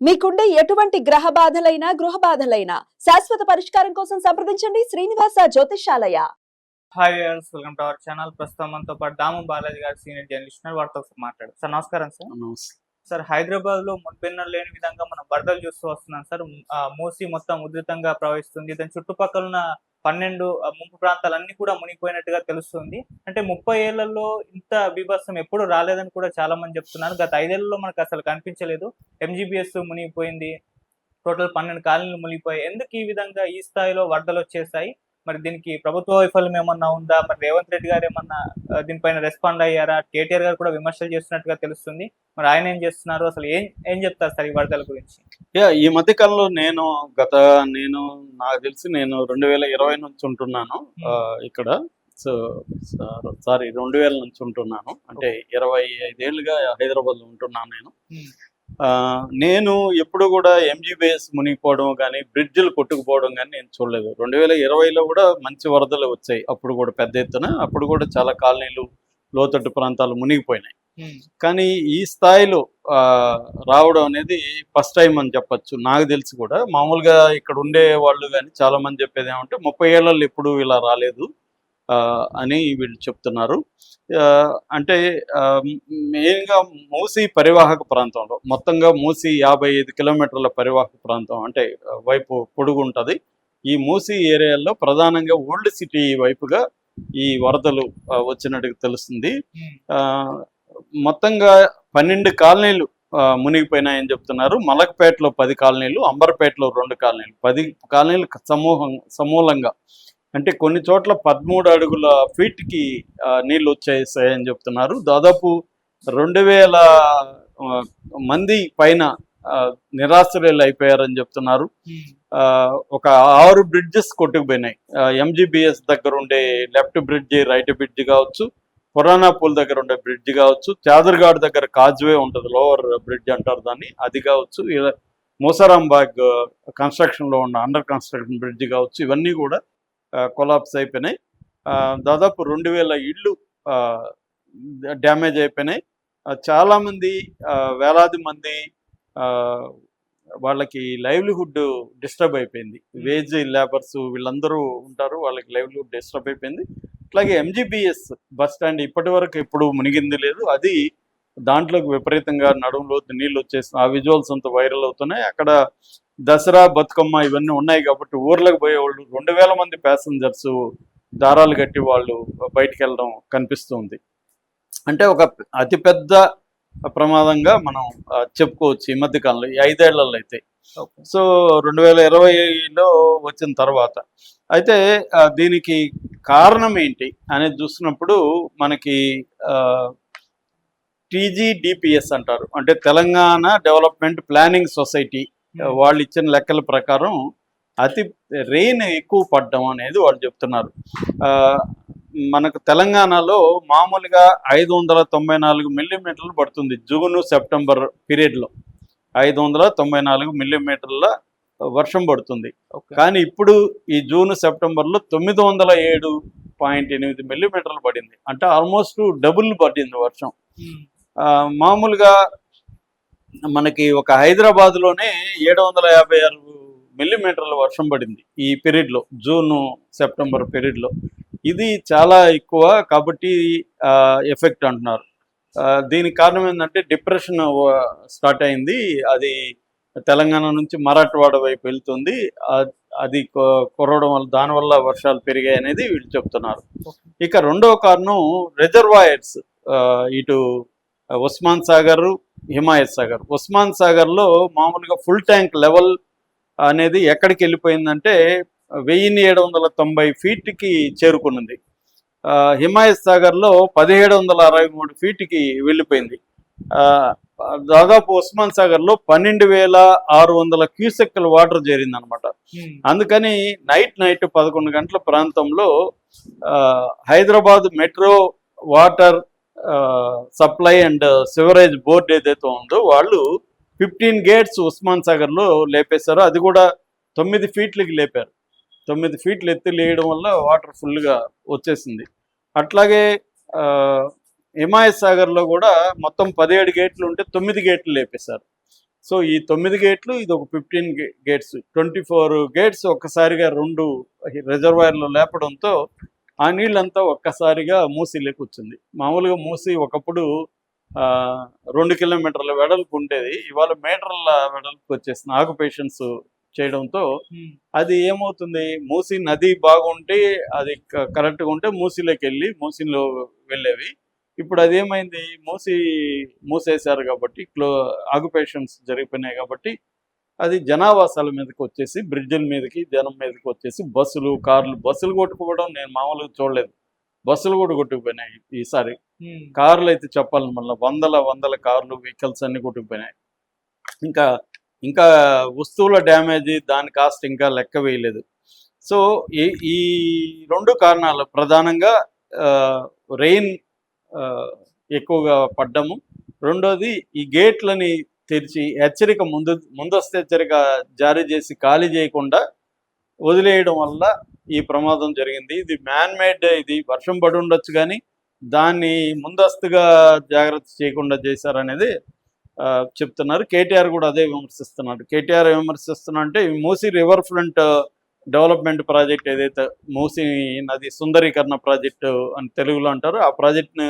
మీకుండే ఎటువంటి గ్రహ బాధలైనా గృహ బాధలైనా శాశ్వత పరిష్కారం కోసం సంప్రదించండి Srinivasa Jyothishalaya hi viewers welcome to our channel ప్రస్తుతం మనతో పాటు దాము బాలాజీ గారు సీనియర్ జర్నలిస్ట్ ఉన్నారు. వారితో మాట్లాడు సార్ నమస్కారం సార్. సార్ హైదరాబాద్లో మున్పెన్న లేని విధంగా మనం వరదలు చూస్తూ వస్తున్నాం సార్. మూసి మొత్తం ఉధృతంగా ప్రవహిస్తుంది. దాని చుట్టుపక్కల ఉన్న పన్నెండు ముంపు ప్రాంతాలన్నీ కూడా మునిగిపోయినట్టుగా తెలుస్తుంది. అంటే ముప్పై ఏళ్ళలో ఇంత బీభత్సం ఎప్పుడు రాలేదని కూడా చాలా మంది చెప్తున్నారు. గత ఐదేళ్ళలో మనకు అసలు కనిపించలేదు. ఎంజీబీఎస్ మునిగిపోయింది. టోటల్ పన్నెండు కాలనీలు మునిగిపోయాయి. ఎందుకు ఈ విధంగా ఈ స్థాయిలో వరదలు వచ్చేసాయి మరి దీనికి ప్రభుత్వ వైఫల్యం ఏమన్నా ఉందా? మరి రేవంత్ రెడ్డి గారు ఏమన్నా దీనిపైన రెస్పాండ్ అయ్యారా? కేటీఆర్ గారు కూడా విమర్శలు చేస్తున్నట్టుగా తెలుస్తుంది. మరి ఆయన ఏం చేస్తున్నారు? అసలు ఏం ఏం చెప్తారు సార్ ఈ వరదల గురించి? ఈ మధ్య కాలంలో నేను గత నేను నాకు తెలిసి నేను రెండు వేల ఇరవై నుంచి ఉంటున్నాను. ఇక్కడ సో సారీ రెండు వేల నుంచి ఉంటున్నాను. అంటే ఇరవై ఐదేళ్ళుగా హైదరాబాద్లో ఉంటున్నాను నేను. ఆ, నేను ఎప్పుడు కూడా ఎంజీబీఎస్ మునిగిపోవడం కానీ బ్రిడ్జిలు కొట్టుకుపోవడం కానీ నేను చూడలేదు. రెండు వేల ఇరవైలో కూడా మంచి వరదలు వచ్చాయి. అప్పుడు కూడా పెద్ద ఎత్తున అప్పుడు కూడా చాలా కాలనీలు లోతట్టు ప్రాంతాలు మునిగిపోయినాయి. కానీ ఈ స్థాయిలో ఆ, రావడం అనేది ఫస్ట్ టైం అని చెప్పొచ్చు. నాకు తెలిసి కూడా మామూలుగా ఇక్కడ ఉండే వాళ్ళు కానీ చాలా మంది చెప్పేది ఏమంటే ముప్పై ఏళ్ళలో ఎప్పుడు ఇలా రాలేదు అని వీళ్ళు చెప్తున్నారు. అంటే మెయిన్గా మూసి పరివాహక ప్రాంతంలో మొత్తంగా మూసి యాభై ఐదు కిలోమీటర్ల పరివాహక ప్రాంతం అంటే వైపు పొడుగు ఉంటుంది. ఈ మూసి ఏరియాలో ప్రధానంగా ఓల్డ్ సిటీ వైపుగా ఈ వరదలు వచ్చినట్టుగా తెలుస్తుంది. ఆ, మొత్తంగా పన్నెండు కాలనీలు మునిగిపోయినాయని చెప్తున్నారు. మలక్పేటలో పది కాలనీలు అంబర్పేటలో రెండు కాలనీలు. పది కాలనీలు సమూహం సమూలంగా. అంటే కొన్ని చోట్ల పదమూడు అడుగుల ఫీట్కి నీళ్ళు వచ్చేసాయని చెప్తున్నారు. దాదాపు రెండు వేల మంది పైన ఆ, నిరాశ్రయులు అయిపోయారని చెప్తున్నారు. ఆ, ఒక ఆరు బ్రిడ్జెస్ కొట్టుకుపోయినాయి. ఎంజీబీఎస్ దగ్గర ఉండే లెఫ్ట్ బ్రిడ్జి రైట్ బ్రిడ్జి కావచ్చు పురాణా పూల్ దగ్గర ఉండే బ్రిడ్జ్ కావచ్చు చాదర్గాడ్ దగ్గర కాజ్వే ఉంటుంది లోవర్ బ్రిడ్జ్ అంటారు దాన్ని అది కావచ్చు ఇలా మూసారాంబాగ్ కన్స్ట్రక్షన్లో ఉన్న అండర్ కన్స్ట్రక్షన్ బ్రిడ్జ్ కావచ్చు ఇవన్నీ కూడా కొలాప్స్ అయిపోయినాయి. దాదాపు రెండు వేల ఇళ్ళు డ్యామేజ్ అయిపోయినాయి. ఆ, చాలా మంది ఆ, వేలాది మంది వాళ్ళకి లైవ్లీహుడ్ డిస్టర్బ్ అయిపోయింది. వేజ్ లేబర్స్ వీళ్ళందరూ ఉంటారు వాళ్ళకి లైవ్లీహుడ్ డిస్టర్బ్ అయిపోయింది. అట్లాగే ఎంజీబీఎస్ బస్ స్టాండ్ ఇప్పటి వరకు ఎప్పుడు మునిగింది లేదు. అది దాంట్లోకి విపరీతంగా నడుములో నీళ్ళు వచ్చేసి ఆ విజువల్స్ అంతా వైరల్ అవుతున్నాయి. అక్కడ దసరా బతుకమ్మ ఇవన్నీ ఉన్నాయి కాబట్టి ఊర్లకు పోయేవాళ్ళు రెండు వేల మంది ప్యాసింజర్స్ దారాలు కట్టి వాళ్ళు బయటికి వెళ్ళడం కనిపిస్తుంది. అంటే ఒక అతిపెద్ద ప్రమాదంగా మనం చెప్పుకోవచ్చు ఈ మధ్య కాలంలో ఈ ఐదేళ్ళలో అయితే. సో రెండు వేల ఇరవైలో వచ్చిన తర్వాత అయితే దీనికి కారణం ఏంటి అనేది చూసినప్పుడు మనకి టీజీడిపిఎస్ అంటారు. అంటే తెలంగాణ డెవలప్మెంట్ ప్లానింగ్ సొసైటీ వాళ్ళు ఇచ్చిన లెక్కల ప్రకారం అతి రెయిన్ ఎక్కువ పడ్డం అనేది వాళ్ళు చెప్తున్నారు. మనకు తెలంగాణలో మామూలుగా ఐదు వందల తొంభై నాలుగు మిల్లీమీటర్లు పడుతుంది. జూన్ సెప్టెంబర్ పీరియడ్లో. ఐదు వందల తొంభై నాలుగు మిల్లీమీటర్ల వర్షం పడుతుంది. కానీ ఇప్పుడు ఈ జూన్ సెప్టెంబర్లో తొమ్మిది వందల ఏడు పాయింట్ ఎనిమిది మిల్లీమీటర్లు పడింది. అంటే ఆల్మోస్ట్ డబుల్ పడింది వర్షం. ఆ, మామూలుగా మనకి ఒక హైదరాబాద్లోనే ఏడు వందల యాభై ఆరు మిల్లీమీటర్ల వర్షం పడింది ఈ పీరియడ్లో జూన్ సెప్టెంబర్ పీరియడ్లో. ఇది చాలా ఎక్కువ కాబట్టి ఎఫెక్ట్ అంటున్నారు. దీనికి కారణం ఏంటంటే డిప్రెషన్ స్టార్ట్ అయింది. అది తెలంగాణ నుంచి మరాఠవాడ వైపు వెళ్తుంది. అది కురవడం వల్ల దానివల్ల వర్షాలు పెరిగాయి అనేది వీళ్ళు చెప్తున్నారు. ఇక రెండవ కారణం రిజర్వాయర్స్ ఇటు ఉస్మాన్ సాగర్ హిమాయత్ సాగర్. ఉస్మాన్ సాగర్లో మామూలుగా ఫుల్ ట్యాంక్ లెవెల్ అనేది ఎక్కడికి వెళ్ళిపోయిందంటే వెయ్యిన్ని ఏడు వందల తొంభై ఫీట్కి చేరుకున్నది హిమాయత్ సాగర్లో పదిహేడు వందల అరవై మూడు ఫీట్కి వెళ్ళిపోయింది. దాదాపు ఉస్మాన్ సాగర్లో పన్నెండు వేల ఆరు వందల క్యూసెక్కుల వాటర్ చేరింది అనమాట అందుకని నైట్ నైట్ పదకొండు గంటల ప్రాంతంలో Hyderabad metro water supply and sewerage board ఏదైతే ఉందో వాళ్ళు ఫిఫ్టీన్ గేట్స్ ఉస్మాన్ సాగర్లో లేపేశారు. అది కూడా తొమ్మిది ఫీట్లకి లేపారు. తొమ్మిది ఫీట్లు ఎత్తి లేయడం వల్ల వాటర్ ఫుల్గా వచ్చేసింది. అట్లాగే హిమాయత్ సాగర్లో కూడా మొత్తం పదిహేడు గేట్లు ఉంటే తొమ్మిది గేట్లు లేపేశారు. సో ఈ తొమ్మిది గేట్లు ఇది ఒక fifteen gates twenty four gates ఒక్కసారిగా రెండు రిజర్వాయర్లు లేపడంతో ఆ నీళ్ళంతా ఒక్కసారిగా మూసీలోకి వచ్చింది మామూలుగా మూసి ఒకప్పుడు రెండు కిలోమీటర్ల వెడల్పు ఉండేది. ఇవాళ మీటర్ల వెడల్పుకి వచ్చేసింది ఆక్యుపేషన్స్ చేయడంతో అది ఏమవుతుంది? మూసి నది బాగుంటే అది కరెక్ట్గా ఉంటే మూసిలోకి వెళ్ళి మూసిలో వెళ్ళేవి. ఇప్పుడు అది ఏమైంది మూసి మూసేశారు కాబట్టి క్లో ఆక్యుపేషన్స్ జరిగిపోయినాయి కాబట్టి అది జనావాసాల మీదకి వచ్చేసి బ్రిడ్జిల మీదకి జనం మీదకి వచ్చేసి బస్సులు కార్లు బస్సులు కొట్టుకోవడం నేను మామూలుగా చూడలేదు. బస్సులు కూడా కొట్టుకుపోయినాయి ఈసారి. కార్లు అయితే చెప్పాలి మళ్ళీ వందల వందల కార్లు వెహికల్స్ అన్ని కొట్టుకుపోయినాయి. ఇంకా ఇంకా వస్తువుల డ్యామేజ్ దాని కాస్ట్ ఇంకా లెక్క వేయలేదు. సో ఈ రెండు కారణాలు ప్రధానంగా రెయిన్ ఎక్కువగా పడ్డము. రెండోది ఈ గేట్లని తెరిచి హెచ్చరిక ముందు ముందస్తు హెచ్చరిక జారీ చేసి ఖాళీ చేయకుండా వదిలేయడం వల్ల ఈ ప్రమాదం జరిగింది. ఇది మ్యాన్ మేడ్ ఇది వర్షం పడి ఉండొచ్చు కానీ దాన్ని ముందస్తుగా జాగ్రత్త చేయకుండా చేశారనేది ఆ, చెప్తున్నారు. కేటీఆర్ కూడా అదే విమర్శిస్తున్నాడు. కేటీఆర్ విమర్శిస్తున్నా అంటే ఈ Musi river front development project ఏదైతే మూసి నది సుందరీకరణ ప్రాజెక్టు అని తెలుగులో అంటారు ఆ ప్రాజెక్ట్ని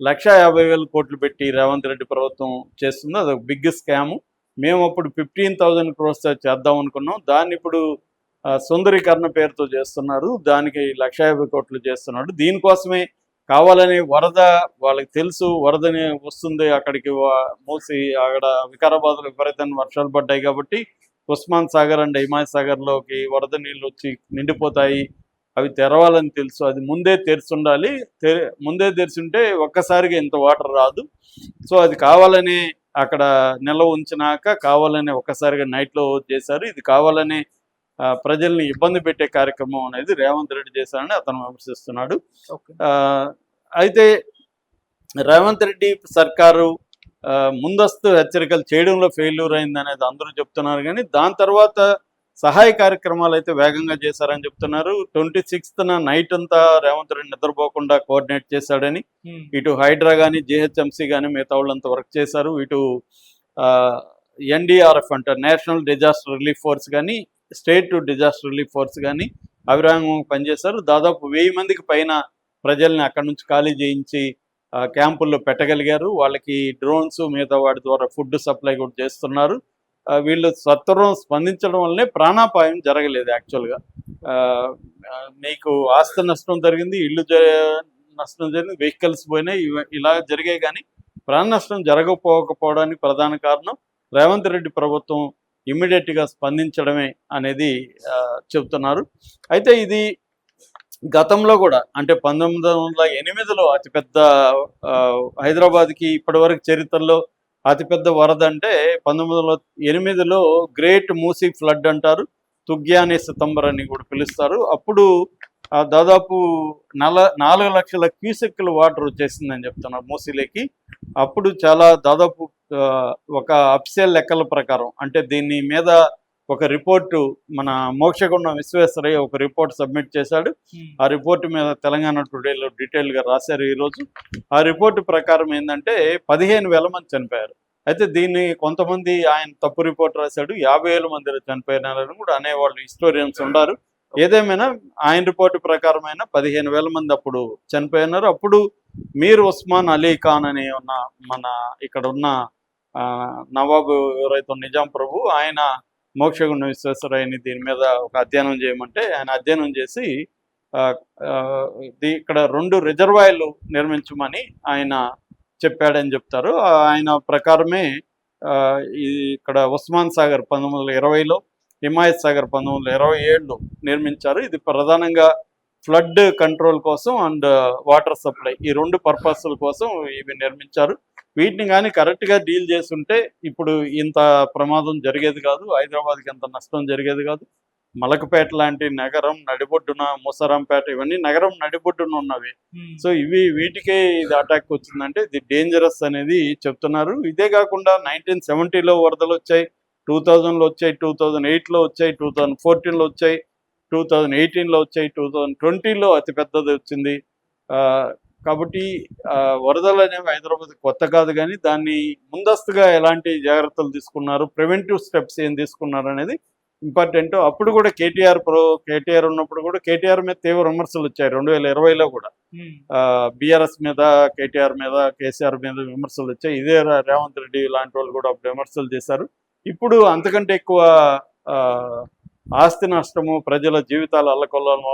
లక్ష యాభై వేల కోట్లు పెట్టి రేవంత్ రెడ్డి ప్రభుత్వం చేస్తుంది. అది బిగ్ స్కామ్. మేము అప్పుడు ఫిఫ్టీన్ థౌజండ్ క్రోర్స్ చేద్దాం అనుకున్నాం. దాన్ని ఇప్పుడు సుందరీకరణ పేరుతో చేస్తున్నారు. దానికి లక్ష యాభై కోట్లు చేస్తున్నాడు దీనికోసమే కావాలని వరద వాళ్ళకి తెలుసు. వరదని వస్తుంది అక్కడికి. మూసి అక్కడ వికారాబాద్లో విపరీతమైన వర్షాలు పడ్డాయి కాబట్టి ఉస్మాన్ సాగర్ అండ్ హిమాయత్ సాగర్లోకి వరద నీళ్ళు వచ్చి నిండిపోతాయి. అవి తెరవాలని తెలుసు. అది ముందే తెరిచి ఉండాలి తె- ముందే తెరిచుంటే ఒక్కసారిగా ఇంత వాటర్ రాదు. సో అది కావాలని అక్కడ నిల్వ ఉంచినాక కావాలని ఒక్కసారిగా నైట్లో చేశారు. ఇది కావాలని ప్రజల్ని ఇబ్బంది పెట్టే కార్యక్రమం అనేది రేవంత్ రెడ్డి చేశారని అతను విమర్శిస్తున్నాడు. అయితే రేవంత్ రెడ్డి సర్కారు ముందస్తు హెచ్చరికలు చేయడంలో ఫెయిల్యూర్ అయింది అనేది అందరూ చెప్తున్నారు. కానీ దాని తర్వాత సహాయ కార్యక్రమాలు అయితే వేగంగా చేశారని చెప్తున్నారు. ట్వంటీ సిక్స్త్న నైట్ అంతా రేవంత్ రెడ్డి నిద్రపోకుండా కోఆర్డినేట్ చేశాడని ఇటు హైడ్రా కానీ జిహెచ్ఎంసీ కానీ మిగతా వాళ్ళంతా వర్క్ చేశారు. ఇటు ఎన్డీఆర్ఎఫ్ అంటారు నేషనల్ డిజాస్టర్ రిలీఫ్ ఫోర్స్ కానీ స్టేట్ డిజాస్టర్ రిలీఫ్ ఫోర్స్ కానీ అవిరామంగా పనిచేశారు. దాదాపు వెయ్యి మందికి పైన ప్రజల్ని అక్కడి నుంచి ఖాళీ చేయించి క్యాంపుల్లో పెట్టగలిగారు. వాళ్ళకి డ్రోన్స్ మిగతా వాటి ద్వారా ఫుడ్ సప్లై కూడా చేస్తున్నారు. వీళ్ళు సత్వరం స్పందించడం వల్లనే ప్రాణాపాయం జరగలేదు యాక్చువల్గా. మీకు ఆస్తి నష్టం జరిగింది ఇల్లు జ- నష్టం జరిగింది వెహికల్స్ పోయినాయి ఇలా జరిగాయి కానీ ప్రాణ నష్టం జరగకపోకపోవడానికి ప్రధాన కారణం రేవంత్ రెడ్డి ప్రభుత్వం ఇమ్మీడియట్గా స్పందించడమే అనేది చెబుతున్నారు. అయితే ఇది గతంలో కూడా అంటే పంతొమ్మిది వందల ఎనిమిదిలో అతిపెద్ద ఆ, హైదరాబాద్కి ఇప్పటివరకు చరిత్రలో అతిపెద్ద వరద అంటే పంతొమ్మిది వందల ఎనిమిదిలో గ్రేట్ మూసీ ఫ్లడ్ అంటారు. తుగ్యానే సితంబర్ అని కూడా పిలుస్తారు. అప్పుడు ఆ, దాదాపు నల నాలుగు లక్షల క్యూసెక్కుల వాటర్ వచ్చేసిందని చెప్తున్నారు మూసీలోకి. అప్పుడు చాలా దాదాపు ఒక అప్సెల్ లెక్కల ప్రకారం అంటే దీని మీద ఒక రిపోర్టు మన మోక్షగుండం విశ్వేశ్వరయ్య ఒక రిపోర్ట్ సబ్మిట్ చేశాడు. ఉమ్, ఆ రిపోర్ట్ మీద తెలంగాణ టుడేలో డీటెయిల్గా రాశారు ఈరోజు ఆ రిపోర్టు ప్రకారం ఏంటంటే పదిహేను వేల మంది చనిపోయారు. అయితే దీన్ని కొంతమంది ఆయన తప్పు రిపోర్ట్ రాశాడు. యాభై వేల మంది చనిపోయినారని కూడా అనేవాళ్ళు హిస్టోరియన్స్ ఉన్నారు ఏదేమైనా ఆయన రిపోర్టు ప్రకారమైన పదిహేను వేల మంది అప్పుడు చనిపోయినారు. అప్పుడు మీర్ ఉస్మాన్ అలీ ఖాన్ అని ఉన్న మన ఇక్కడ ఉన్న ఆ, నవాబు ఎవరైతే నిజాం ప్రభు ఆయన మోక్షగుండ విశ్వేశ్వరయ్యని దీని మీద ఒక అధ్యయనం చేయమంటే ఆయన అధ్యయనం చేసి ఆ, ఆ, ఇది- ఇక్కడ రెండు రిజర్వాయర్లు నిర్మించమని ఆయన చెప్పాడని చెప్తారు. ఆయన ప్రకారమే ఆ, ఇక్కడ ఉస్మాన్ సాగర్ పంతొమ్మిది వందల ఇరవైలో హిమాయత్ సాగర్ పంతొమ్మిది వందల ఇరవై ఏడులో నిర్మించారు. ఇది ప్రధానంగా ఫ్లడ్ కంట్రోల్ కోసం అండ్ వాటర్ సప్లై ఈ రెండు పర్పస్ల కోసం ఇవి నిర్మించారు. వీటిని కానీ కరెక్ట్గా డీల్ చేస్తుంటే ఇప్పుడు ఇంత ప్రమాదం జరిగేది కాదు హైదరాబాద్కి ఎంత నష్టం జరిగేది కాదు. మలకపేట లాంటి నగరం నడిబొడ్డున మూసరాంపేట ఇవన్నీ నగరం నడిబొడ్డున ఉన్నవి. సో ఇవి వీటికే ఇది అటాక్ వచ్చిందంటే ఇది డేంజరస్ అనేది చెప్తున్నారు. ఇదే కాకుండా నైన్టీన్ సెవెంటీలో వరదలు వచ్చాయి టూ థౌజండ్లో వచ్చాయి టూ థౌజండ్ ఎయిట్లో వచ్చాయి టూ థౌజండ్ ఫోర్టీన్లో వచ్చాయి. టూ థౌజండ్ ఎయిటీన్లో వచ్చాయి టూ థౌజండ్ ట్వంటీలో అతి పెద్దది వచ్చింది కాబట్టి వరదలు అనేవి హైదరాబాద్ కొత్త కాదు కానీ దాన్ని ముందస్తుగా ఎలాంటి జాగ్రత్తలు తీసుకున్నారు ప్రివెంటివ్ స్టెప్స్ ఏం తీసుకున్నారు అనేది ఇంపార్టెంట్. అప్పుడు కూడా కేటీఆర్ ప్రో కేటీఆర్ ఉన్నప్పుడు కూడా కేటీఆర్ మీద తీవ్ర విమర్శలు వచ్చాయి రెండు వేల ఇరవైలో కూడా. బీఆర్ఎస్ మీద కేటీఆర్ మీద కేసీఆర్ మీద విమర్శలు వచ్చాయి. ఇదే రేవంత్ రెడ్డి లాంటి వాళ్ళు కూడా అప్పుడు విమర్శలు చేశారు. ఇప్పుడు అంతకంటే ఎక్కువ ఆస్తి నష్టము ప్రజల జీవితాలు అల్లకొల్లం